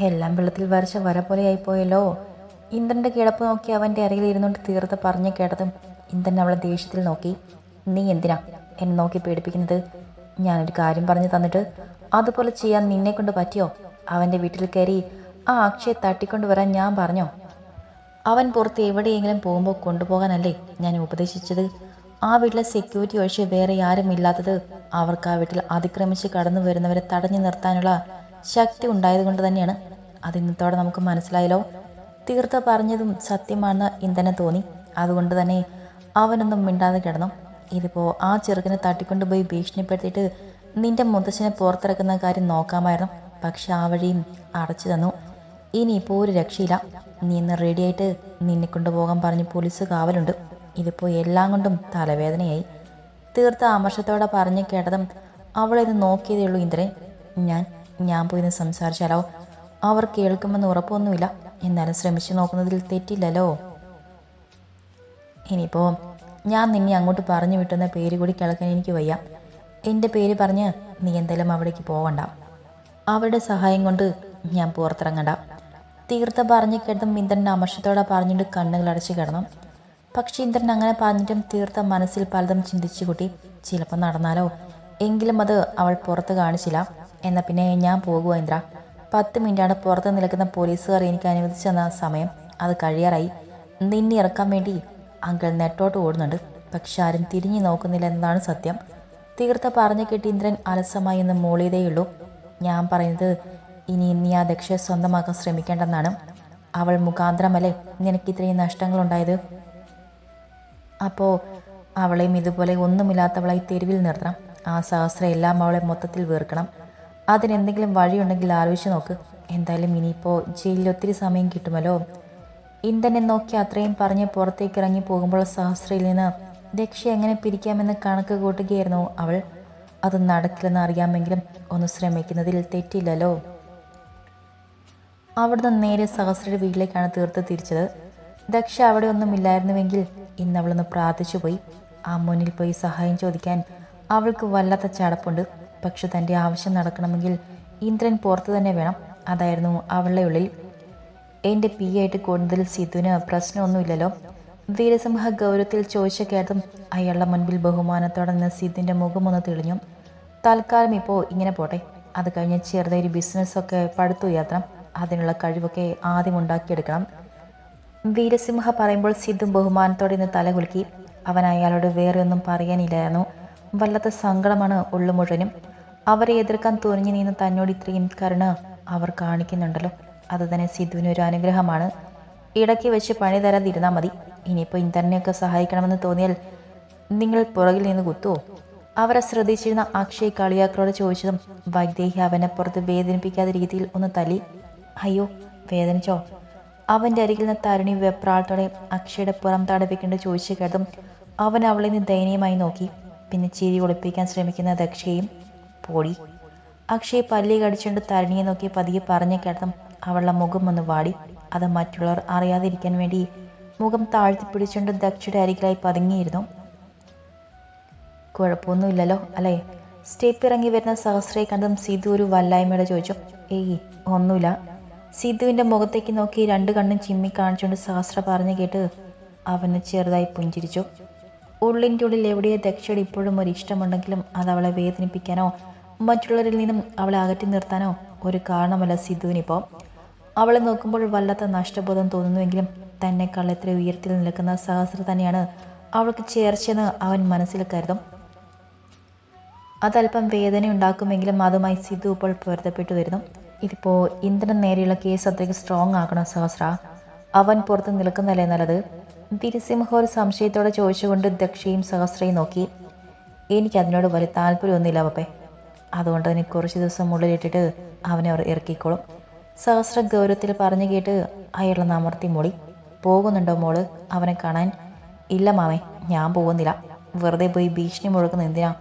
എല്ലാം വെള്ളത്തിൽ വരച്ച വര പോലെ ആയിപ്പോയല്ലോ. ഇന്ദ്രന്റെ കിടപ്പ് നോക്കി അവന്റെ അരയിൽ ഇരുന്നുകൊണ്ട് തീർത്ത് പറഞ്ഞു കേട്ടതും ഇന്ദ്രൻ അവളെ ദേഷ്യത്തിൽ നോക്കി. നീ എന്തിനാ എന്നെ നോക്കി പേടിപ്പിക്കുന്നത്? ഞാനൊരു കാര്യം പറഞ്ഞു തന്നിട്ട് അതുപോലെ ചെയ്യാൻ നിന്നെ കൊണ്ട് പറ്റിയോ? അവന്റെ വീട്ടിൽ കയറി ആ അക്ഷയെ തട്ടിക്കൊണ്ട് വരാൻ ഞാൻ പറഞ്ഞോ? അവൻ പുറത്ത് എവിടെയെങ്കിലും പോകുമ്പോൾ കൊണ്ടുപോകാനല്ലേ ഞാൻ ഉപദേശിച്ചത്? ആ വീട്ടിലെ സെക്യൂരിറ്റി ഒഴിച്ച് വേറെ ആരും ഇല്ലാത്തത് അവർക്ക് ആ വീട്ടിൽ അതിക്രമിച്ച് കടന്നു വരുന്നവരെ തടഞ്ഞു നിർത്താനുള്ള ശക്തി ഉണ്ടായതുകൊണ്ട് തന്നെയാണ്. അത് ഇന്നത്തോടെ നമുക്ക് മനസ്സിലായല്ലോ. തീർത്ത പറഞ്ഞതും സത്യമാണെന്ന് ഇന്ധനെ തോന്നി. അതുകൊണ്ട് തന്നെ അവനൊന്നും മിണ്ടാതെ കിടന്നു. ഇതിപ്പോൾ ആ ചെറുക്കനെ തട്ടിക്കൊണ്ടുപോയി ഭീഷണിപ്പെടുത്തിയിട്ട് നിന്റെ മുത്തച്ഛനെ പുറത്തിറക്കുന്ന കാര്യം നോക്കാമായിരുന്നു. പക്ഷെ ആ വഴിയും അടച്ചു തന്നു. ഇനിയിപ്പോൾ ഒരു രക്ഷയില്ല. നീ ഇന്ന് റെഡിയായിട്ട് നിന്നെ കൊണ്ടുപോകാൻ പറഞ്ഞ് പോലീസ് കാവലുണ്ട്. ഇതിപ്പോൾ എല്ലാം കൊണ്ടും തലവേദനയായി. തീർത്ത അമർഷത്തോടെ പറഞ്ഞു കേട്ടതും അവളെ ഇത് നോക്കിയതേ ഉള്ളൂ ഇന്ദ്രൻ. ഞാൻ ഞാൻ പോയിന്ന് സംസാരിച്ചാലോ? അവർ കേൾക്കുമെന്ന് ഉറപ്പൊന്നുമില്ല. എന്നാലും ശ്രമിച്ചു നോക്കുന്നതിൽ തെറ്റില്ലല്ലോ. ഇനിയിപ്പോൾ ഞാൻ നിന്നെ അങ്ങോട്ട് പറഞ്ഞു വിട്ടുന്ന പേര് കൂടി കേൾക്കാൻ എനിക്ക് വയ്യ. എന്റെ പേര് പറഞ്ഞ് നീ എന്തായാലും അവിടേക്ക് പോകണ്ട അവരുടെ സഹായം കൊണ്ട് ഞാൻ പുറത്തിറങ്ങണ്ട. തീർത്ത പറഞ്ഞു കേട്ടതും ഇന്ദ്രൻ അമർഷത്തോടെ പറഞ്ഞിട്ട് കണ്ണുകൾ അടച്ചു കിടന്നു. പക്ഷെ ഇന്ദ്രൻ അങ്ങനെ പറഞ്ഞിട്ടും തീർത്ത മനസ്സിൽ പലതും ചിന്തിച്ചു കൂട്ടി ചിലപ്പോൾ നടന്നാലോ? എങ്കിലും അത് അവൾ പുറത്ത് കാണിച്ചില്ല. എന്നാൽ പിന്നെ ഞാൻ പോകുക ഇന്ദ്ര. പത്ത് മിനിറ്റാണ് പുറത്ത് നിൽക്കുന്ന പോലീസുകാർ എനിക്ക് അനുവദിച്ചു തന്ന സമയം. അത് കഴിയാറായി. നിന്നെ ഇറക്കാൻ വേണ്ടി അങ്കിൾ നെട്ടോട്ട് ഓടുന്നുണ്ട്. പക്ഷെ ആരും തിരിഞ്ഞു നോക്കുന്നില്ല എന്നതാണ് സത്യം. തീർത്ത പറഞ്ഞു കേട്ട് ഇന്ദ്രൻ അലസമായി എന്ന് മൂളിയതേയുള്ളൂ. ഞാൻ പറയുന്നത് ഇനി നീ ആ ദക്ഷയെ സ്വന്തമാക്കാൻ ശ്രമിക്കേണ്ടെന്നാണ്. അവൾ മുഖാന്തരമല്ലേ നിനക്ക് ഇത്രയും നഷ്ടങ്ങളുണ്ടായത്? അപ്പോൾ അവളെയും ഇതുപോലെ ഒന്നുമില്ലാത്തവളായി തെരുവിൽ നിർത്തണം. ആ സഹസ്രം എല്ലാം അവളെ മൊത്തത്തിൽ വീർക്കണം അതിനെന്തെങ്കിലും വഴിയുണ്ടെങ്കിൽ ആലോചിച്ച് നോക്ക്. എന്തായാലും ഇനിയിപ്പോൾ ജയിലിൽ ഒത്തിരി സമയം കിട്ടുമല്ലോ. ഇന്ദനെ നോക്കി അത്രയും പറഞ്ഞ് പുറത്തേക്ക് ഇറങ്ങി പോകുമ്പോൾ സഹസ്രയിൽ നിന്ന് ദക്ഷ എങ്ങനെ പിരിക്കാമെന്ന് കണക്ക് കൂട്ടുകയായിരുന്നു അവൾ? അത് നടക്കില്ലെന്ന് അറിയാമെങ്കിലും ഒന്ന് ശ്രമിക്കുന്നതിൽ തെറ്റില്ലല്ലോ. അവിടുന്ന് നേരെ സഹസ്രയുടെ വീട്ടിലേക്കാണ് തീർത്ത് തിരിച്ചത്. ദക്ഷ അവിടെ ഒന്നുമില്ലായിരുന്നുവെങ്കിൽ ഇന്ന് അവളൊന്ന് പ്രാർത്ഥിച്ചു പോയി ആ മുന്നിൽ പോയി സഹായം ചോദിക്കാൻ അവൾക്ക് വല്ലാത്ത ചടപ്പുണ്ട്. പക്ഷെ തന്റെ ആവശ്യം നടക്കണമെങ്കിൽ ഇന്ദ്രൻ പുറത്തു തന്നെ വേണം. അതായിരുന്നു അവളുടെ ഉള്ളിൽ. എന്റെ പി ആയിട്ട് കൂടുതൽ സിദ്ധുവിന് പ്രശ്നമൊന്നുമില്ലല്ലോ. വീരസിംഹ ഗൗരവത്തിൽ ചോദിച്ച കേട്ടതും അയാളുടെ മുൻപിൽ ബഹുമാനത്തോടെ നിന്ന് സിദ്ധിന്റെ മുഖമൊന്ന് തെളിഞ്ഞു. തൽക്കാലം ഇപ്പോൾ ഇങ്ങനെ പോട്ടെ. അത് കഴിഞ്ഞ് ചെറുതൊരു ബിസിനസ്സൊക്കെ പടുത്തുയർത്തണം അതിനുള്ള കഴിവൊക്കെ ആദ്യം ഉണ്ടാക്കിയെടുക്കണം. വീരസിംഹ പറയുമ്പോൾ സിദ്ധു ബഹുമാനത്തോടെ ഇന്ന് തലകുലുക്കി അവൻ അയാളോട് വേറെ ഒന്നും പറയാനില്ലായിരുന്നു. വല്ലാത്ത സങ്കടമാണ് ഉള്ളു മുഴുവനും. അവരെ എതിർക്കാൻ തുനിഞ്ഞു നീന്ന് തന്നോട് ഇത്രയും കരുണ അവർ കാണിക്കുന്നുണ്ടല്ലോ. അത് തന്നെ സിദ്ധുവിന് ഒരു അനുഗ്രഹമാണ്. ഇടയ്ക്ക് വെച്ച് പണി തരാതിരുന്നാൽ മതി. ഇനിയിപ്പോൾ ഇന്ദ്രനെയൊക്കെ സഹായിക്കണമെന്ന് തോന്നിയാൽ നിങ്ങൾ പുറകിൽ നിന്ന് കുത്തുവോ? അവരെ ശ്രദ്ധിച്ചിരുന്ന അക്ഷയ് കളിയാക്കളോട് ചോദിച്ചതും വൈദേഹി അവനെ പുറത്ത് വേദനിപ്പിക്കാത്ത രീതിയിൽ ഒന്ന് തല്ലി. അയ്യോ വേദനിച്ചോ? അവന്റെ അരികിൽ നിന്ന് തരുണി വെപ്രാളത്തോടെ അക്ഷയുടെ പുറം തടപ്പിക്കേണ്ട ചോദിച്ചു കേട്ടതും അവൻ അവളെ നിന്ന് ദയനീയമായി നോക്കി. പിന്നെ ചിരി ഒളിപ്പിക്കാൻ ശ്രമിക്കുന്ന ദക്ഷയും പോടി. അക്ഷയ് പല്ലി കടിച്ചുകൊണ്ട് തരണിയെ നോക്കി പതിയെ പറഞ്ഞ കേട്ടതും അവളുടെ മുഖം ഒന്ന് വാടി. അത് മറ്റുള്ളവർ അറിയാതിരിക്കാൻ വേണ്ടി മുഖം താഴ്ത്തി പിടിച്ചുകൊണ്ട് ദക്ഷയുടെ അരികിലായി പതുങ്ങിയിരുന്നു. കുഴപ്പമൊന്നുമില്ലല്ലോ അല്ലേ? സ്റ്റേപ്പ് ഇറങ്ങി വരുന്ന സഹസ്രയെ കണ്ടും സിധു ഒരു വല്ലായ്മയുടെ ചോദിച്ചു ഏയ് ഒന്നുമില്ല. സിധുവിന്റെ മുഖത്തേക്ക് നോക്കി രണ്ട് കണ്ണും ചിമ്മി കാണിച്ചുകൊണ്ട് സഹസ്ര പറഞ്ഞു കേട്ട് അവന് ചെറുതായി പുഞ്ചിരിച്ചു. ഉള്ളിന്റെ ഉള്ളിൽ എവിടെയോ ദക്ഷയുടെ ഇപ്പോഴും ഒരു ഇഷ്ടമുണ്ടെങ്കിലും അത് അവളെ വേദനിപ്പിക്കാനോ മറ്റുള്ളവരിൽ നിന്നും അവളെ അകറ്റി നിർത്താനോ ഒരു കാരണമല്ല സിദ്ധുവിനിപ്പോൾ അവളെ നോക്കുമ്പോൾ വല്ലാത്ത നഷ്ടബോധം തോന്നുന്നുവെങ്കിലും തന്നെക്കാൾ എത്ര ഉയരത്തിൽ നിൽക്കുന്ന സഹസ്ര തന്നെയാണ് അവൾക്ക് ചേർച്ചെന്ന് അവൻ മനസ്സിൽ കരുതും. അതല്പം വേദന ഉണ്ടാക്കുമെങ്കിലും അതുമായി സിദ്ധു ഇപ്പോൾ പൊരുത്തപ്പെട്ടു വരുന്നു. ഇതിപ്പോൾ ഇന്ദ്രൻ നേരെയുള്ള കേസ് അത്രയ്ക്ക് സ്ട്രോങ് ആക്കണം സഹസ്ര? അവൻ പുറത്ത് നിൽക്കുന്നതല്ലേ നല്ലത്? തിരുസിംഹ ഒരു സംശയത്തോടെ ചോദിച്ചുകൊണ്ട് ദക്ഷയും സഹസ്രയും നോക്കി. എനിക്കതിനോട് വലിയ താല്പര്യമൊന്നുമില്ല പപ്പേ അതുകൊണ്ട് തന്നെ കുറച്ച് ദിവസം മുള്ളിലിട്ടിട്ട് അവനെ അവർ ഇറക്കിക്കോളും. സഹസ്ര ഗൗരവത്തിൽ പറഞ്ഞു കേട്ട് അയാളെ നമർത്തി മോളി. പോകുന്നുണ്ടോ മോൾ? അവനെ കാണാൻ. ഇല്ല മാമേ ഞാൻ പോകുന്നില്ല. വെറുതെ പോയി ഭീഷണി മുഴക്കുന്ന എന്തിനാ?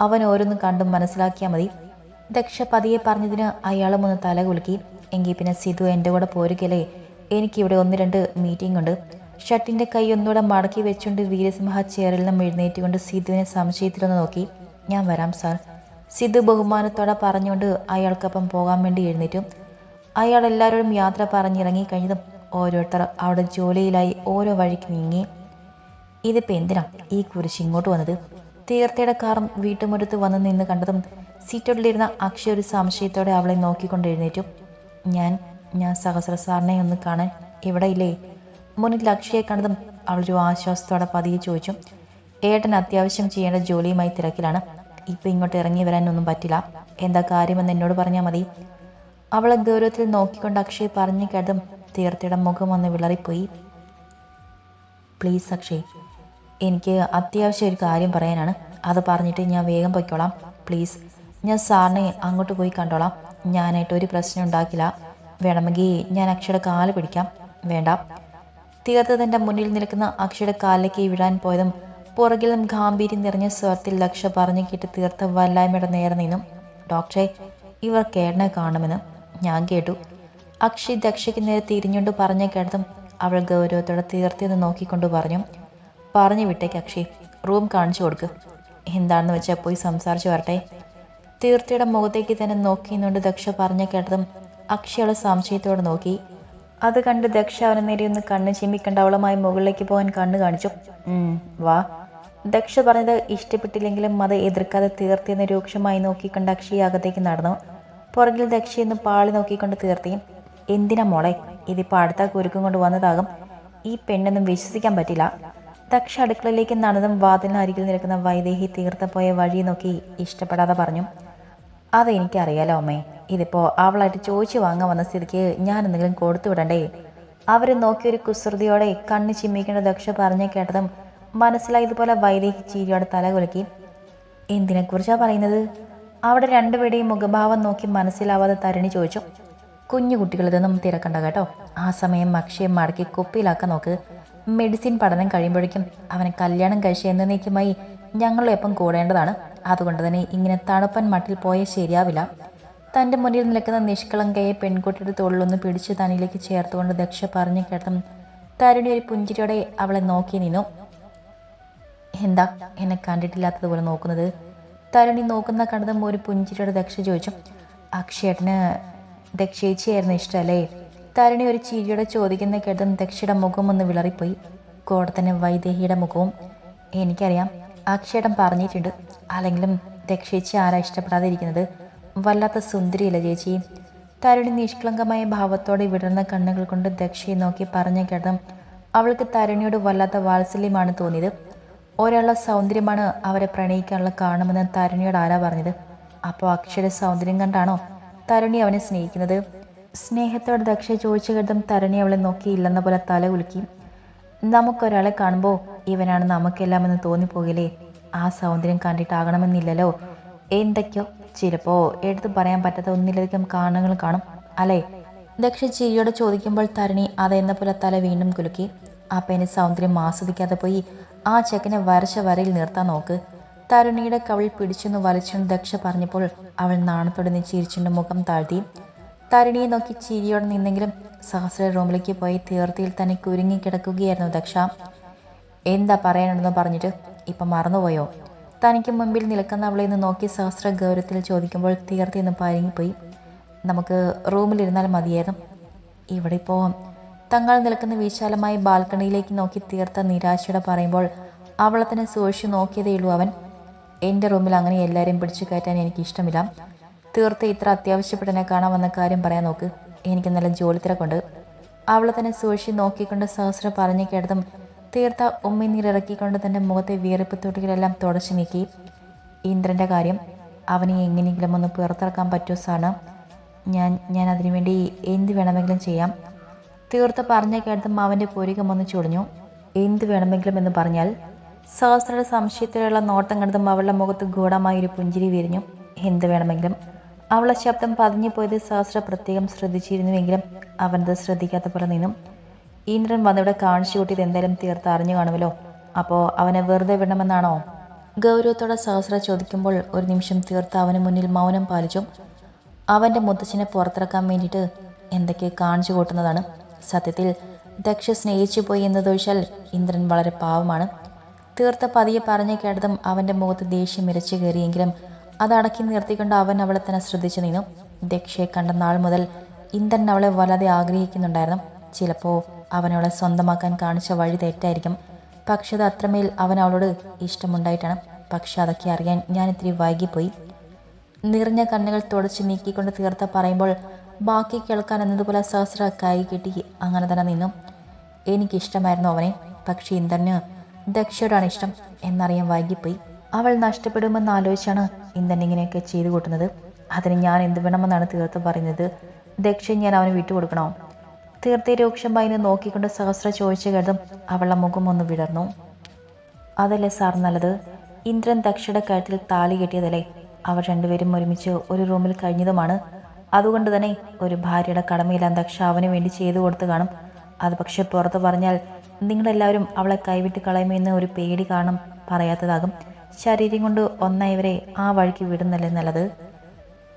അവൻ ഓരോന്നും കണ്ടും മനസ്സിലാക്കിയാൽ മതി. ദക്ഷ പതിയെ പറഞ്ഞതിന് അയാളും ഒന്ന് തല കുലുക്കി. എങ്കിൽ പിന്നെ സിധു എന്റെ കൂടെ പോരുകയല്ലേ? എനിക്കിവിടെ ഒന്ന് രണ്ട് മീറ്റിംഗ് ഉണ്ട്. ഷട്ടിന്റെ കൈ ഒന്നുകൂടെ മടക്കി വെച്ചുകൊണ്ട് വീരസിംഹ ചെയറിൽ നിന്നും എഴുന്നേറ്റുകൊണ്ട് സിധുവിനെ സംശയത്തിലൊന്ന് നോക്കി. ഞാൻ വരാം സാർ. സിധു ബഹുമാനത്തോടെ പറഞ്ഞുകൊണ്ട് അയാൾക്കൊപ്പം പോകാൻ വേണ്ടി എഴുന്നേറ്റും. അയാൾ എല്ലാവരോടും യാത്ര പറഞ്ഞിറങ്ങി കഴിഞ്ഞതും ഓരോരുത്തർ അവിടെ ജോലിയിലായി ഓരോ വഴിക്ക് നീങ്ങി. ഇതിപ്പോൾ എന്തിനാ ഈ കുരിശ് ഇങ്ങോട്ട് വന്നത്? തീർത്ഥയുടെ കാറും വീട്ടുമുറ്റത്ത് വന്ന് നിന്ന് കണ്ടതും സീറ്റോട്ടിലിരുന്ന അക്ഷയ ഒരു സംശയത്തോടെ അവളെ നോക്കിക്കൊണ്ട് എഴുന്നേറ്റു. ഞാൻ ഞാൻ സഹസ്ര സാറിനെ ഒന്ന് കാണാൻ ഇവിടെ ഇല്ലേ? മുന്നിൽ അക്ഷയെ കണ്ടതും അവളൊരു ആശ്വാസത്തോടെ പതിയെ ചോദിച്ചു. ഏട്ടൻ അത്യാവശ്യം ചെയ്യേണ്ട ജോലിയുമായി തിരക്കിലാണ്. ഇപ്പം ഇങ്ങോട്ട് ഇറങ്ങി വരാനൊന്നും പറ്റില്ല. എന്താ കാര്യമെന്ന് എന്നോട് പറഞ്ഞാൽ മതി. അവളെ ഗൗരവത്തിൽ നോക്കിക്കൊണ്ട് അക്ഷയ് പറഞ്ഞു കേട്ടതും തീർത്ഥയുടെ മുഖം ഒന്ന് വിളറിപ്പോയി. പ്ലീസ് അക്ഷയ് എനിക്ക് അത്യാവശ്യം ഒരു കാര്യം പറയാനാണ്. അത് പറഞ്ഞിട്ട് ഞാൻ വേഗം പൊയ്ക്കോളാം. പ്ലീസ് ഞാൻ സാറിനെ അങ്ങോട്ട് പോയി കണ്ടോളാം. ഞാനായിട്ട് ഒരു പ്രശ്നം ഉണ്ടാക്കില്ല. വേണമെങ്കിൽ ഞാൻ അക്ഷയുടെ കാൽ പിടിക്കാം. വേണ്ട. തീർത്ത് തന്റെ മുന്നിൽ നിൽക്കുന്ന അക്ഷയുടെ കാലിലേക്ക് വിടാൻ പോയതും പുറകിലും ഗാംഭീര്യം നിറഞ്ഞ സ്വരത്തിൽ ലക്ഷ പറഞ്ഞു കേട്ട് തീർത്ത വല്ലായ്മയുടെ നേരെ നിന്നും ഡോക്ടറെ ഇവർ കേടനെ കാണുമെന്ന് ഞാൻ കേട്ടു. അക്ഷി ദക്ഷയ്ക്ക് നേരെ തിരിഞ്ഞുകൊണ്ട് പറഞ്ഞ കേട്ടതും അവൾ ഗൗരവത്തോടെ തീർത്തിയെന്ന് നോക്കിക്കൊണ്ട് പറഞ്ഞു പറഞ്ഞു വിട്ടേക്ക് അക്ഷി റൂം കാണിച്ചു കൊടുക്ക്. എന്താണെന്ന് വെച്ചാൽ പോയി സംസാരിച്ചു വരട്ടെ തീർത്തിയുടെ മുഖത്തേക്ക് തന്നെ നോക്കിയെന്നുകൊണ്ട് ദക്ഷ പറഞ്ഞു കേട്ടതും അക്ഷി അവളെ സംശയത്തോടെ നോക്കി. അത് കണ്ട് ദക്ഷ അവനെ നേരെ ഒന്ന് കണ്ണ് ചിമ്മിക്കണ്ട അവളുമായി മുകളിലേക്ക് പോകാൻ കണ്ണ് കാണിച്ചു. വാ. ദക്ഷ പറഞ്ഞത് ഇഷ്ടപ്പെട്ടില്ലെങ്കിലും അത് എതിർക്കാതെ തീർത്തിയെന്ന് രൂക്ഷമായി നോക്കിക്കൊണ്ട് അക്ഷയ് അകത്തേക്ക് നടന്നു. പുറകിൽ ദക്ഷയെന്ന് പാളി നോക്കിക്കൊണ്ട് തീർത്തി. എന്തിനാ മോളെ? ഇതിപ്പോൾ അടുത്ത കുരുക്കും കൊണ്ട് വന്നതാകും. ഈ പെണ്ണൊന്നും വിശ്വസിക്കാൻ പറ്റില്ല. ദക്ഷ അടുക്കളയിലേക്ക് നടന്നും വാതിലിനരികിൽ നിൽക്കുന്ന വൈദേഹി തീർത്ത പോയ വഴി നോക്കി ഇഷ്ടപ്പെടാതെ പറഞ്ഞു അതെനിക്കറിയാലോ അമ്മേ. ഇതിപ്പോൾ അവളായിട്ട് ചോദിച്ചു വാങ്ങാൻ വന്ന സ്ഥിതിക്ക് ഞാൻ എന്തെങ്കിലും കൊടുത്തു വിടണ്ടേ? അവരെ നോക്കിയൊരു കുസൃതിയോടെ കണ്ണ് ചിമ്മിക്കേണ്ട ദക്ഷ പറഞ്ഞു കേട്ടതും മനസ്സിലായതുപോലെ വൈദേഹി ചീരിയോടെ തല കുലുക്കി. എന്തിനെക്കുറിച്ചാണ് പറയുന്നത്? അവിടെ രണ്ടുപേരുടെയും മുഖഭാവം നോക്കി മനസ്സിലാവാതെ തരണി ചോദിച്ചു. കുഞ്ഞു കുട്ടികളിതൊന്നും തിരക്കണ്ട കേട്ടോ. ആ സമയം അക്ഷയം മടക്കി കുപ്പിയിലാക്കാൻ നോക്ക്. മെഡിസിൻ പഠനം കഴിയുമ്പോഴേക്കും അവനെ കല്യാണം കഴിച്ച് എന്നേക്കുമായി ഞങ്ങളൊപ്പം കൂടേണ്ടതാണ്. അതുകൊണ്ട് തന്നെ ഇങ്ങനെ തണുപ്പൻ മട്ടിൽ പോയാൽ ശരിയാവില്ല. തന്റെ മുന്നിൽ നിൽക്കുന്ന നിഷ്കളങ്കയെ പെൺകുട്ടിയുടെ തോളിലൊന്ന് പിടിച്ച് തനിയിലേക്ക് ചേർത്തുകൊണ്ട് ദക്ഷ പറഞ്ഞു കേട്ടും തരുണി ഒരു പുഞ്ചിരിയോടെ അവളെ നോക്കി നിന്നു. എന്താ എന്നെ കണ്ടിട്ടില്ലാത്തതുപോലെ നോക്കുന്നത്? തരുണി നോക്കുന്ന കണ്ടതും ഒരു പുഞ്ചിരിയുടെ ദക്ഷ ചോദിച്ചു. അക്ഷയേട്ടന് ദക്ഷേച്ചിയായിരുന്നു ഇഷ്ടമല്ലേ തരുണി ഒരു ചിരിയോടെ ചോദിക്കുന്ന കേട്ടതും ദക്ഷയുടെ മുഖം ഒന്ന് വിളറിപ്പോയി. കൂടെ തന്നെ വൈദേഹിയുടെ മുഖവും. എനിക്കറിയാം അക്ഷയേട്ടൻ പറഞ്ഞിട്ടുണ്ട്. അല്ലെങ്കിലും ദക്ഷേച്ചി ആരാ ഇഷ്ടപ്പെടാതിരിക്കുന്നത്? വല്ലാത്ത സുന്ദരിയല്ല ചേച്ചി? തരുണി നിഷ്കളങ്കമായ ഭാവത്തോടെ വിടർന്ന കണ്ണുകൾ കൊണ്ട് ദക്ഷയെ നോക്കി പറഞ്ഞു കേട്ടതും അവൾക്ക് തരുണിയോട് വല്ലാത്ത വാത്സല്യമാണ് തോന്നിയത്. ഒരാളുടെ സൗന്ദര്യമാണ് അവരെ പ്രണയിക്കാനുള്ള കാരണമെന്ന് തരുണിയോട് ആരാ പറഞ്ഞത്? അപ്പോൾ അക്ഷയുടെ സൗന്ദര്യം കണ്ടാണോ തരുണി അവനെ സ്നേഹിക്കുന്നത്? സ്നേഹത്തോടെ ദക്ഷ ചോദിച്ചു കേട്ടതും തരുണി അവളെ നോക്കിയില്ലെന്ന പോലെ തല കുലുക്കി. നമുക്കൊരാളെ കാണുമ്പോൾ ഇവനാണ് നമുക്കെല്ലാം എന്ന് തോന്നിപ്പോകില്ലേ? ആ സൗന്ദര്യം കണ്ടിട്ടാകണമെന്നില്ലല്ലോ? എന്തൊക്കെയോ? ചിലപ്പോൾ എടുത്തു പറയാൻ പറ്റാത്ത ഒന്നിലധികം കാരണങ്ങൾ കാണും അല്ലേ? ദക്ഷ ചിരിയോടെ ചോദിക്കുമ്പോൾ തരുണി അതെന്ന പോലെ തല വീണ്ടും കുലുക്കി. അപ്പം എന്റെ സൗന്ദര്യം ആസ്വദിക്കാതെ പോയി ആ ചെക്കനെ വരച്ച വരയിൽ നിർത്താൻ നോക്ക്. തരുണിയുടെ കവിൾ പിടിച്ചെന്ന് വലിച്ചെന്ന് ദക്ഷ പറഞ്ഞപ്പോൾ അവൾ നാണത്തോടെ ചിരിച്ചുണ്ട് മുഖം താഴ്ത്തി. തരുണിയെ നോക്കി ചിരിയോടെ നിന്നെങ്കിലും സഹസ്ര റൂമിലേക്ക് പോയി തീർത്തിയിൽ തന്നെ കുരുങ്ങി കിടക്കുകയായിരുന്നു ദക്ഷ. എന്താ പറയാനുണ്ടെന്ന് പറഞ്ഞിട്ട് ഇപ്പം മറന്നുപോയോ? തനിക്ക് മുമ്പിൽ നിൽക്കുന്ന അവളെ നിന്ന് നോക്കി സഹസ്ര ഗൗരവത്തിൽ ചോദിക്കുമ്പോൾ തീർത്തി ഒന്ന് പരുങ്ങിപ്പോയി. നമുക്ക് റൂമിലിരുന്നാൽ മതിയായിരുന്നു. ഇവിടെ ഇപ്പോൾ തങ്ങൾ നിൽക്കുന്ന വിശാലമായ ബാൽക്കണിയിലേക്ക് നോക്കി തീർത്ത നിരാശയുടെ പറയുമ്പോൾ അവളെ തന്നെ സൂക്ഷിച്ചു നോക്കിയതേയുള്ളൂ അവൻ. എന്റെ റൂമിൽ അങ്ങനെ എല്ലാവരെയും പിടിച്ചു കയറ്റാൻ എനിക്ക് ഇഷ്ടമില്ല. തീർത്ത് ഇത്ര അത്യാവശ്യപ്പെട്ടെന്നെ കാണാൻ വന്ന കാര്യം പറയാൻ നോക്ക്. എനിക്ക് നല്ല ജോലി തിരക്കുണ്ട്. അവളെ തന്നെ സൂക്ഷിച്ച് നോക്കിക്കൊണ്ട് സഹസ്ര പറഞ്ഞു കേട്ടതും തീർത്ത ഉമ്മിനീരിറക്കിക്കൊണ്ട് തന്റെ മുഖത്തെ വിയറിപ്പ് തൊട്ടികളെല്ലാം തുടച്ചു നീക്കി. ഇന്ദ്രന്റെ കാര്യം അവനെ എങ്ങനെയെങ്കിലും ഒന്ന് പുറത്തിറക്കാൻ പറ്റുമോ സാണ്? ഞാൻ ഞാൻ അതിനുവേണ്ടി എന്ത് വേണമെങ്കിലും ചെയ്യാം. തീർത്ത് പറഞ്ഞ കേട്ടതും അവന്റെ പൂരികം ഒന്ന് ചുളിഞ്ഞു എന്ത് വേണമെങ്കിലും എന്ന് പറഞ്ഞാൽ സഹസ്രയുടെ സംശയത്തിലുള്ള നോട്ടം കണ്ടതും അവളുടെ മുഖത്ത് ഗൂഢമായൊരു പുഞ്ചിരി വിരിഞ്ഞു. എന്ത് വേണമെങ്കിലും. അവളെ ശബ്ദം പതിഞ്ഞു പോയത് സഹസ്ര പ്രത്യേകം ശ്രദ്ധിച്ചിരുന്നുവെങ്കിലും അവനത് ശ്രദ്ധിക്കാത്ത പോലെ നിന്നും. ഇന്ദ്രൻ വന്നിവിടെ കാണിച്ചു കൂട്ടിയത് എന്തായാലും തീർത്ത് അറിഞ്ഞു കാണുമല്ലോ. അപ്പോൾ അവനെ വെറുതെ വിടണമെന്നാണോ? ഗൗരവത്തോടെ സഹസ്ര ചോദിക്കുമ്പോൾ ഒരു നിമിഷം തീർത്ത് അവന് മുന്നിൽ മൗനം പാലിച്ചു. അവന്റെ മുത്തച്ഛനെ പുറത്തിറക്കാൻ വേണ്ടിയിട്ട് എന്തൊക്കെ കാണിച്ചു കൂട്ടുന്നതാണ്. സത്യത്തിൽ ദക്ഷ സ്നേഹിച്ചു പോയി എന്നതൊഴിച്ചാൽ ഇന്ദ്രൻ വളരെ പാവമാണ്. തീർത്ത പതിയെ പറഞ്ഞു കേട്ടതും അവന്റെ മുഖത്ത് ദേഷ്യം ഇരച്ചു കയറിയെങ്കിലും അതടക്കി നിർത്തിക്കൊണ്ട് അവൻ അവളെ തന്നെ ശ്രദ്ധിച്ചു നിന്നു. ദക്ഷയെ കണ്ട നാൾ മുതൽ ഇന്ദ്രൻ അവളെ വല്ലാതെ ആഗ്രഹിക്കുന്നുണ്ടായിരുന്നു. ചിലപ്പോൾ അവനവളെ സ്വന്തമാക്കാൻ കാണിച്ച വഴി തെറ്റായിരിക്കും. പക്ഷെ അത് അത്രമേൽ അവൻ അവളോട് ഇഷ്ടമുണ്ടായിട്ടാണ്. പക്ഷെ അതൊക്കെ അറിയാൻ ഞാൻ ഇത്തിരി വൈകിപ്പോയി. നിറഞ്ഞ കണ്ണുകൾ തുടച്ച് നീക്കിക്കൊണ്ട് തീർത്ത പറയുമ്പോൾ ബാക്കി കേൾക്കാൻ എന്നതുപോലെ സഹസ്ര കൈ കെട്ടി. അങ്ങനെ തന്നെ നിന്നു. എനിക്കിഷ്ടമായിരുന്നു അവനെ. പക്ഷേ ഇന്ദ്രന് ദക്ഷയോടാണ് ഇഷ്ടം എന്നറിയാൻ വൈകിപ്പോയി. അവൾ നഷ്ടപ്പെടുമെന്ന് ആലോചിച്ചാണ് ഇന്ദ്രൻ ഇങ്ങനെയൊക്കെ ചെയ്തു കൂട്ടുന്നത്. അതിന് ഞാൻ എന്ത് വേണമെന്നാണ് തീർത്ത് പറയുന്നത്? ദക്ഷ ഞാൻ അവന് വിട്ടുകൊടുക്കണോ? തീർത്തെ രൂക്ഷമായി നോക്കിക്കൊണ്ട് സഹസ്ര ചോദിച്ചു കരുതും അവളുടെ മുഖം ഒന്ന് വിടർന്നു. അതല്ലേ സാർ നല്ലത്? ഇന്ദ്രൻ ദക്ഷയുടെ കഴുത്തിൽ താലി കെട്ടിയതല്ലേ? അവർ രണ്ടുപേരും ഒരുമിച്ച് ഒരു റൂമിൽ കഴിഞ്ഞതുമാണ്. അതുകൊണ്ട് തന്നെ ഒരു ഭാര്യയുടെ കടമയിൽ ദക്ഷ അവന് വേണ്ടി ചെയ്തു കൊടുത്തു കാണും. അത് പക്ഷെ പുറത്ത് പറഞ്ഞാൽ നിങ്ങളെല്ലാവരും അവളെ കൈവിട്ട് കളയുമെന്ന് ഒരു പേടി കാണും പറയാത്തതാകും. ശരീരം കൊണ്ട് ഒന്നായവരെ ആ വഴിക്ക് വിടുന്നല്ലേ നല്ലത്?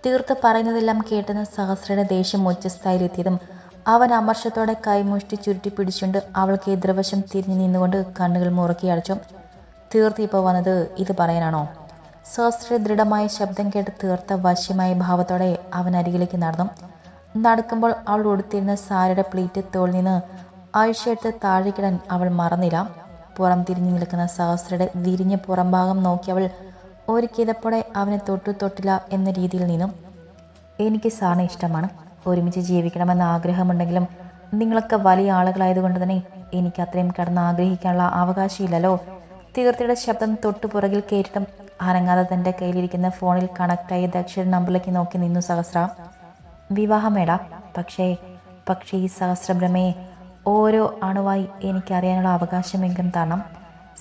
തീർത്ത് പറയുന്നതെല്ലാം കേട്ടെന്ന് സഹസ്രയുടെ ദേഷ്യം ഉച്ചസ്ഥായിലെത്തിയതും അവൻ അമർഷത്തോടെ കൈമുഷ്ടി ചുരുട്ടി പിടിച്ചുകൊണ്ട് അവൾക്ക് എതിർവശം തിരിഞ്ഞു നിന്നുകൊണ്ട് കണ്ണുകൾ മുറുക്കി അടച്ചു. തീർത്ത് ഇപ്പോൾ വന്നത് ഇത് പറയാനാണോ? സഹസ്ര ദൃഢമായ ശബ്ദം കേട്ട് തീർത്ത വശ്യമായ ഭാവത്തോടെ അവൻ അരികിലേക്ക് നടന്നു. നടക്കുമ്പോൾ അവൾ ഉടുത്തിരുന്ന സാരയുടെ പ്ലീറ്റ് തോളിൽ നിന്ന് ആഴ്ചയെടുത്ത് താഴെക്കിടാൻ അവൾ മറന്നില്ല. പുറം തിരിഞ്ഞു നിൽക്കുന്ന സഹസ്രയുടെ വിരിഞ്ഞ പുറംഭാഗം നോക്കി അവൾ ഒരു കിതപ്പോടെ അവനെ തൊട്ടു തൊട്ടില്ല എന്ന രീതിയിൽ നിന്നും. എനിക്ക് സാറിനെ ഇഷ്ടമാണ്. ഒരുമിച്ച് ജീവിക്കണമെന്ന ആഗ്രഹമുണ്ടെങ്കിലും നിങ്ങളൊക്കെ വലിയ ആളുകളായതുകൊണ്ട് തന്നെ എനിക്ക് അത്രയും കടന്ന് ആഗ്രഹിക്കാനുള്ള അവകാശമില്ലല്ലോ തീർത്ഥയുടെ ശബ്ദം തൊട്ടു പുറകിൽ കേട്ടിട്ടും അനങ്ങാതെ തന്റെ കയ്യിലിരിക്കുന്ന ഫോണിൽ കണക്റ്റായി ദക്ഷിണ നമ്പറിലേക്ക് നോക്കി നിന്നു സഹസ്ര. വിവാഹമേട പക്ഷേ പക്ഷേ ഈ സഹസ്രഭ്രമയെ ഓരോ അണുവായി എനിക്കറിയാനുള്ള അവകാശമെങ്കിലും തരണം.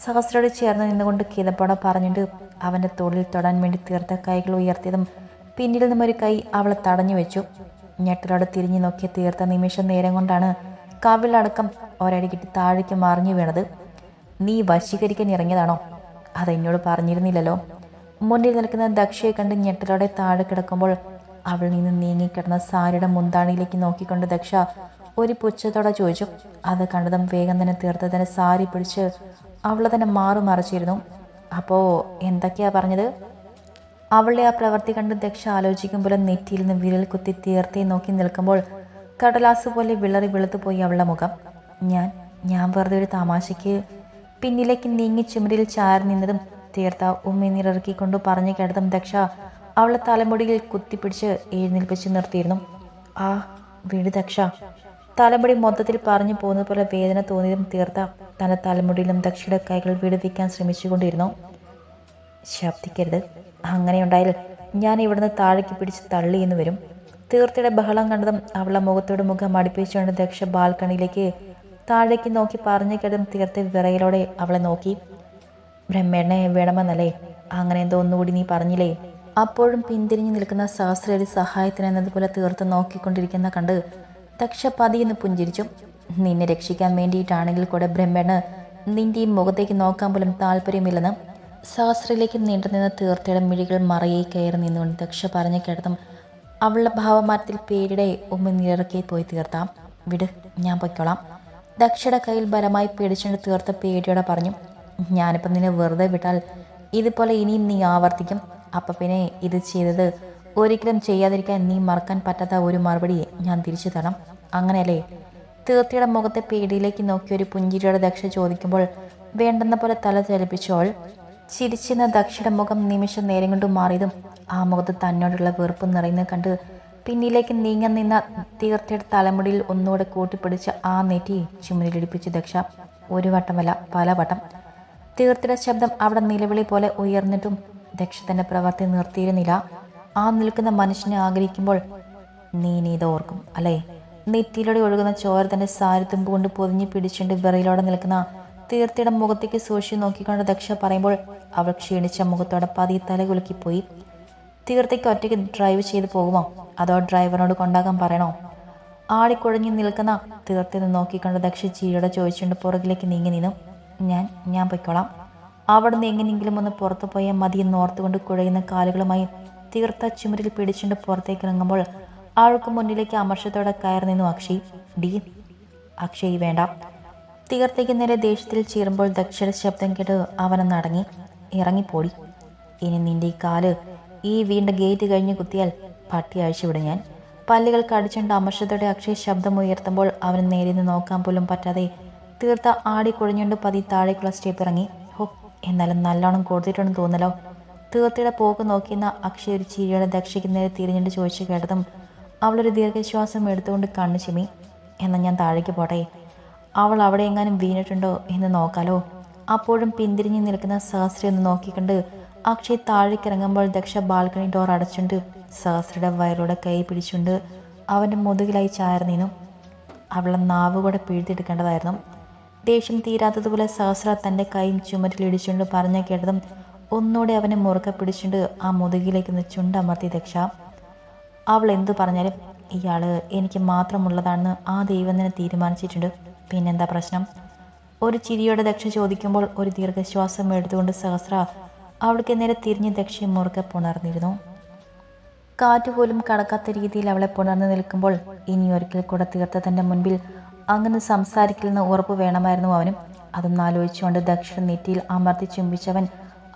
സഹസ്രോട് ചേർന്ന് നിന്നുകൊണ്ട് കിതപ്പോടെ പറഞ്ഞിട്ട് അവന്റെ തോളിൽ തൊടാൻ വേണ്ടി തീർത്ത കൈകൾ ഉയർത്തിയതും പിന്നിൽ നിന്നും ഒരു കൈ അവളെ തടഞ്ഞു വെച്ചു. ഞെട്ടലോടെ തിരിഞ്ഞു നോക്കിയ തീർത്ത നിമിഷം നേരം കൊണ്ടാണ് കവിളടക്കം ഒരടി കിട്ടി താഴേക്ക് മറിഞ്ഞു വീണത്. നീ വശീകരിക്കാൻ ഇറങ്ങിയതാണോ? അതെന്നോട് പറഞ്ഞിരുന്നില്ലല്ലോ. മുന്നിൽ നിൽക്കുന്ന ദക്ഷയെ കണ്ട് ഞെട്ടലോടെ താഴെ കിടക്കുമ്പോൾ അവൾ നിന്ന് നീങ്ങിക്കിടന്ന സാരിയുടെ മുന്താണിയിലേക്ക് നോക്കിക്കൊണ്ട് ദക്ഷ ഒരു പുച്ഛത്തോടെ ചോദിച്ചു. അത് കണ്ടതും വേഗം തന്നെ തീർത്ത് തന്നെ സാരി പിടിച്ച് അവളെ തന്നെ മാറു മറിച്ചിരുന്നു. അപ്പോ എന്തൊക്കെയാ പറഞ്ഞത്? അവളുടെ ആ പ്രവൃത്തി കണ്ട് ദക്ഷ ആലോചിക്കുമ്പോൾ നെറ്റിയിൽ നിന്ന് വിരൽ കുത്തി തീർത്തി നോക്കി നിൽക്കുമ്പോൾ കടലാസ് പോലെ വിളറി വെളുത്തുപോയി അവളുടെ മുഖം. ഞാൻ ഞാൻ വെറുതെ ഒരു തമാശയ്ക്ക് പിന്നിലേക്ക് നീങ്ങി ചുമരിൽ ചാരി നിന്നതും തീർത്ത ഉമ്മിനീറിറക്കിക്കൊണ്ട് പറഞ്ഞു കേട്ടതും ദക്ഷ അവളെ തലമുടിയിൽ കുത്തിപ്പിടിച്ച് എഴുന്നേൽപ്പിച്ച് നിർത്തിയിരുന്നു. ആ വീട് ദക്ഷ. തലമുടി മൊത്തത്തിൽ പറഞ്ഞു പോകുന്നത് പോലെ വേദന തോന്നിയതും തീർത്ത തന്റെ തലമുടിയിലും ദക്ഷയുടെ കൈകൾ വിടുവിക്കാൻ ശ്രമിച്ചുകൊണ്ടിരുന്നു. ശബ്ദിക്കരുത്. അങ്ങനെയുണ്ടായാൽ ഞാൻ ഇവിടുന്ന് താഴേക്ക് പിടിച്ച് തള്ളി എന്ന് വരും. തീർത്തയുടെ ബഹളം കണ്ടതും അവളുടെ മുഖത്തോട് മുഖം അടുപ്പിച്ചുകൊണ്ട് ദക്ഷ ബാൽക്കണിയിലേക്ക് താഴേക്ക് നോക്കി പറഞ്ഞു കിടന്ന് തീർത്ത വിറയിലൂടെ അവളെ നോക്കി. ബ്രഹ്മേണ്ണെ വേണമെന്നല്ലേ? അങ്ങനെ എന്തോ ഒന്നുകൂടി നീ പറഞ്ഞില്ലേ? അപ്പോഴും പിന്തിരിഞ്ഞു നിൽക്കുന്ന സഹസ്രയുടെ സഹായത്തിന് എന്നതുപോലെ തീർത്ത് നോക്കിക്കൊണ്ടിരിക്കുന്ന കണ്ട് ദക്ഷ പതിയെന്ന് പുഞ്ചിരിച്ചു. നിന്നെ രക്ഷിക്കാൻ വേണ്ടിയിട്ടാണെങ്കിൽ കൂടെ ബ്രഹ്മേണ് നിന്റെ മുഖത്തേക്ക് നോക്കാൻ പോലും താല്പര്യമില്ലെന്ന് സഹസ്രയിലേക്ക് നീണ്ടു നിന്ന് തീർത്തയുടെ മിഴികൾ മറയെ കയറി നിന്നുകൊണ്ട് ദക്ഷ പറഞ്ഞു കേട്ടതും അവളുടെ ഭാവമാറ്റത്തിൽ പേരുടെ ഉമ്മ നിറക്കി പോയി തീർത്താം. വിട് ഞാൻ പൊയ്ക്കോളാം. ദക്ഷയുടെ കയ്യിൽ ബലമായി പിടിച്ചുകൊണ്ട് തീർത്ത പേടിയോടെ പറഞ്ഞു ഞാനിപ്പം നിന്നെ വെറുതെ വിട്ടാൽ ഇതുപോലെ ഇനിയും നീ ആവർത്തിക്കും. അപ്പം പിന്നെ ഇത് ചെയ്തത് ഒരിക്കലും ചെയ്യാതിരിക്കാൻ നീ മറക്കാൻ പറ്റാത്ത ഒരു മറുപടി ഞാൻ തിരിച്ചു തരണം അങ്ങനെയല്ലേ? തീർത്തിയുടെ മുഖത്തെ പേടിയിലേക്ക് നോക്കി ഒരു പുഞ്ചിരിയുടെ ദക്ഷ ചോദിക്കുമ്പോൾ വേണ്ടെന്ന പോലെ തല ചലിപ്പിച്ചോൾ ചിരിച്ചിരുന്ന ദക്ഷയുടെ മുഖം നിമിഷം നേരം കൊണ്ട് മാറിയതും ആ മുഖത്ത് തന്നോടുള്ള വെറുപ്പ് നിറയുന്നത് കണ്ട് പിന്നിലേക്ക് നീങ്ങാൻ നിന്ന തീർച്ചയുടെ തലമുടിയിൽ ഒന്നുകൂടെ കൂട്ടിപ്പിടിച്ച് ആ നെറ്റി ചുമരിലിടിപ്പിച്ച് ദക്ഷ ഒരു വട്ടമല്ല പല വട്ടം തീർത്ഥയുടെ ശബ്ദം അവിടെ നിലവിളി പോലെ ഉയർന്നിട്ടും ദക്ഷ തന്റെ പ്രവൃത്തി നിർത്തിയിരുന്നില്ല. ആ നിൽക്കുന്ന മനുഷ്യനെ ആഗ്രഹിക്കുമ്പോൾ നീ നീത ഓർക്കും അല്ലേ? നെറ്റിയിലൂടെ ഒഴുകുന്ന ചോര തന്റെ സാരിത്തുമ്പ് കൊണ്ട് പൊതിഞ്ഞ് പിടിച്ചുകൊണ്ട് വിറയിലോടെ നിൽക്കുന്ന തീർത്ഥയുടെ മുഖത്തേക്ക് സൂക്ഷിച്ച് നോക്കിക്കൊണ്ട് ദക്ഷ പറയുമ്പോൾ അവൾ ക്ഷീണിച്ച മുഖത്തോടെ പതി തല കുലുക്കിപ്പോയി. തീർത്തേക്ക് ഒറ്റയ്ക്ക് ഡ്രൈവ് ചെയ്ത് പോകുമോ? അതോ ഡ്രൈവറിനോട് കൊണ്ടാക്കാൻ പറയണോ? ആടിക്കുഴഞ്ഞു നിൽക്കുന്ന തീർത്തിന്ന് നോക്കിക്കൊണ്ട് ദക്ഷി ചീയോടെ ചോദിച്ചുകൊണ്ട് പുറകിലേക്ക് നീങ്ങി നിന്നു. ഞാൻ ഞാൻ പൊയ്ക്കോളാം. അവിടുന്ന് എങ്ങനെയെങ്കിലും ഒന്ന് പുറത്തു പോയാൽ മതിയെന്ന് ഓർത്തുകൊണ്ട് കുഴയുന്ന കാലുകളുമായി തീർത്ത ചുമരിൽ പിടിച്ചുകൊണ്ട് പുറത്തേക്ക് ഇറങ്ങുമ്പോൾ ആൾക്ക് മുന്നിലേക്ക് അമർഷത്തോടെ കയറി നിന്നു അക്ഷയ് ഡി അക്ഷയ് വേണ്ട. തീർത്തേക്ക് നേരെ ദേഷ്യത്തിൽ ചീറുമ്പോൾ ദക്ഷയുടെ ശബ്ദം കേട്ട് അവനൊന്ന് അടങ്ങി ഇറങ്ങിപ്പോടി. ഇനി നിന്റെ ഈ കാൽ ഈ വീണ്ട ഗേറ്റ് കഴിഞ്ഞ് കുത്തിയാൽ പട്ടി അഴിച്ചുവിടും ഞാൻ. പല്ലുകൾ കടിച്ചുകൊണ്ട് അമർഷത്തോടെ അക്ഷയ ശബ്ദം ഉയർത്തുമ്പോൾ അവന് നേരെ നിന്ന് നോക്കാൻ പോലും പറ്റാതെ തീർത്ത ആടി കുഴഞ്ഞുകൊണ്ട് പതി താഴേക്കുള്ള സ്റ്റേപ്പ് ഇറങ്ങി. ഹോ എന്നാലും നല്ലോണം കൊടുത്തിട്ടുണ്ടെന്ന് തോന്നലോ തീർത്തയുടെ പോക്ക് നോക്കിയെന്ന അക്ഷയ് ഒരു ചിരിയുടെ ദക്ഷയ്ക്ക് നേരെ തിരിഞ്ഞിട്ട് ചോദിച്ചു കേട്ടതും അവളൊരു ദീർഘശ്വാസം എടുത്തുകൊണ്ട് കണ്ണു ചിമ്മി എന്നാൽ ഞാൻ താഴേക്ക് പോട്ടെ. അവൾ അവിടെ എങ്ങാനും വീണിട്ടുണ്ടോ എന്ന് നോക്കാലോ. അപ്പോഴും പിന്തിരിഞ്ഞ് നിൽക്കുന്ന സഹസ്രി ഒന്ന് നോക്കിക്കണ്ട് അക്ഷയ് താഴേക്ക് ഇറങ്ങുമ്പോൾ ദക്ഷ ബാൽക്കണി ഡോർ അടച്ചുകൊണ്ട് സഹസ്രയുടെ വയറോടെ കൈ പിടിച്ചുകൊണ്ട് അവന്റെ മുതുകിലായി ചാർന്നീനു അവളെ നാവ് കൂടെ പിഴുതെടുക്കേണ്ടതായിരുന്നു. ദേഷ്യം തീരാത്തതുപോലെ സഹസ്ര തന്റെ കൈയും ചുമരിലിടിച്ചുകൊണ്ട് പറഞ്ഞു കേട്ടതും ഒന്നുകൂടെ അവനെ മുറുക്കെ പിടിച്ചുകൊണ്ട് ആ മുതുകിലേക്ക് നിന്ന് ചുണ്ടമർത്തി ദക്ഷ. അവൾ എന്തു പറഞ്ഞാലും ഇയാൾ എനിക്ക് മാത്രമുള്ളതാണെന്ന് ആ ദൈവം തന്നെ തീരുമാനിച്ചിട്ടുണ്ട്. പിന്നെന്താ പ്രശ്നം? ഒരു ചിരിയോടെ ദക്ഷ ചോദിക്കുമ്പോൾ ഒരു ദീർഘശ്വാസം എടുത്തുകൊണ്ട് സഹസ്ര അവൾക്ക് നേരെ തിരിഞ്ഞ് ദക്ഷയെ മുറുകെ പുണർന്നിരുന്നു. കാറ്റുപോലും കടക്കാത്ത രീതിയിൽ അവളെ പുണർന്നു നിൽക്കുമ്പോൾ ഇനി ഒരിക്കൽ കൂടെ തീർത്ത തന്റെ മുൻപിൽ അങ്ങനെ സംസാരിക്കില്ലെന്ന് ഉറപ്പ് വേണമായിരുന്നു അവനും. അതൊന്നും ആലോചിച്ചുകൊണ്ട് ദക്ഷിണ നെറ്റിയിൽ അമർത്തി ചുംബിച്ചവൻ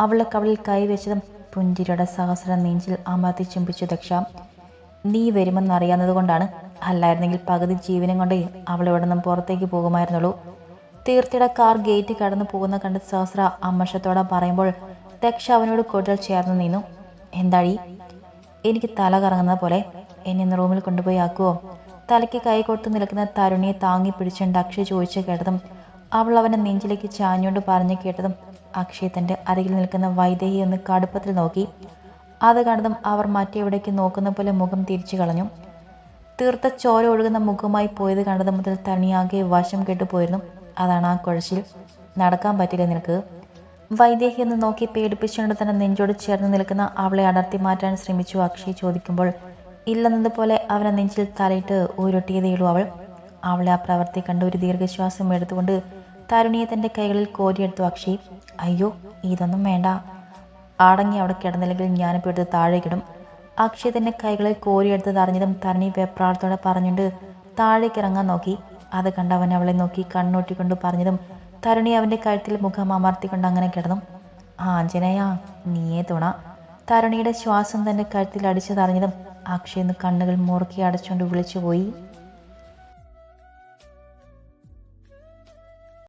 അവളെ കവളിൽ കൈവച്ചതും പുഞ്ചിരിയുടെ സഹസ്ര നെഞ്ചിൽ അമർത്തി ചുംബിച്ചു. ദക്ഷ നീ വരുമെന്നറിയാവുന്നത് കൊണ്ടാണ് അല്ലായിരുന്നെങ്കിൽ പകുതി ജീവനം കൊണ്ടേ അവൾ ഇവിടെ നിന്നും പുറത്തേക്ക് പോകുമായിരുന്നുള്ളൂ. തീർത്തിയുടെ കാർ ഗേറ്റ് കടന്നു പോകുന്ന കണ്ട് സഹസ്ര അമർഷത്തോടെ പറയുമ്പോൾ ദക്ഷ അവനോട് കൂടുതൽ ചേർന്ന് നിന്നു. എന്താടി? എനിക്ക് തല കറങ്ങുന്ന പോലെ എന്നെ റൂമിൽ കൊണ്ടുപോയി ആക്കുവോ? തലയ്ക്ക് കൈ നിൽക്കുന്ന തരുണിയെ താങ്ങി പിടിച്ചുകൊണ്ട് അക്ഷയ് ചോദിച്ചു കേട്ടതും അവൾ അവനെ നെഞ്ചിലേക്ക് ചാഞ്ഞുകൊണ്ട് പറഞ്ഞു കേട്ടതും അക്ഷയ് തന്റെ അരികിൽ നിൽക്കുന്ന വൈദേഹി ഒന്ന് കടുപ്പത്തിൽ നോക്കി. അത് കണ്ടതും അവർ മറ്റെവിടേക്ക് നോക്കുന്ന പോലെ മുഖം തിരിച്ചു കളഞ്ഞു. തീർത്ത ചോര ഒഴുകുന്ന മുഖമായി പോയത് കണ്ടത് മുതൽ തനിയാകെ വശം കെട്ടുപോയിരുന്നു. അതാണ് ആ കുഴച്ചിൽ. നടക്കാൻ പറ്റില്ല നിനക്ക്. വൈദേഹി എന്ന് നോക്കി പേടിപ്പിച്ചുകൊണ്ട് തന്നെ നെഞ്ചോട് ചേർന്ന് നിൽക്കുന്ന അവളെ അടർത്തി മാറ്റാൻ ശ്രമിച്ചു അക്ഷയ് ചോദിക്കുമ്പോൾ ഇല്ലെന്നതുപോലെ അവനെ നെഞ്ചിൽ തലയിട്ട് ഉരുട്ടിയതേയുള്ളൂ അവൾ. അവളെ ആ പ്രവർത്തി കണ്ട് ഒരു ദീർഘശ്വാസം എടുത്തുകൊണ്ട് തരുണിയെ തന്റെ കൈകളിൽ കോരിയെടുത്തു അക്ഷയ് അയ്യോ ഇതൊന്നും വേണ്ട. ആടങ്ങി അവിടെ കിടന്നില്ലെങ്കിൽ ഞാനിപ്പോൾ എടുത്ത് താഴേക്കിടും അക്ഷയ് തന്നെ കൈകളിൽ കോരിയെടുത്ത് അറിഞ്ഞതും തരണി വെപ്രാളത്തോടെ പറഞ്ഞുകൊണ്ട് താഴേക്ക് ഇറങ്ങാൻ നോക്കി. അത് കണ്ട് അവൻ അവളെ നോക്കി കണ്ണൂട്ടിക്കൊണ്ട് പറഞ്ഞതും തരുണി അവന്റെ കഴുത്തിൽ മുഖം അമർത്തിക്കൊണ്ട് അങ്ങനെ കിടന്നു. ആഞ്ജനേയ നീയേ തുണ. തരുണിയുടെ ശ്വാസം തന്റെ കഴുത്തിൽ അടിച്ചു തറഞ്ഞതും അക്ഷയ് കണ്ണുകൾ മുറുക്കി അടച്ചുകൊണ്ട് വിളിച്ചുപോയി.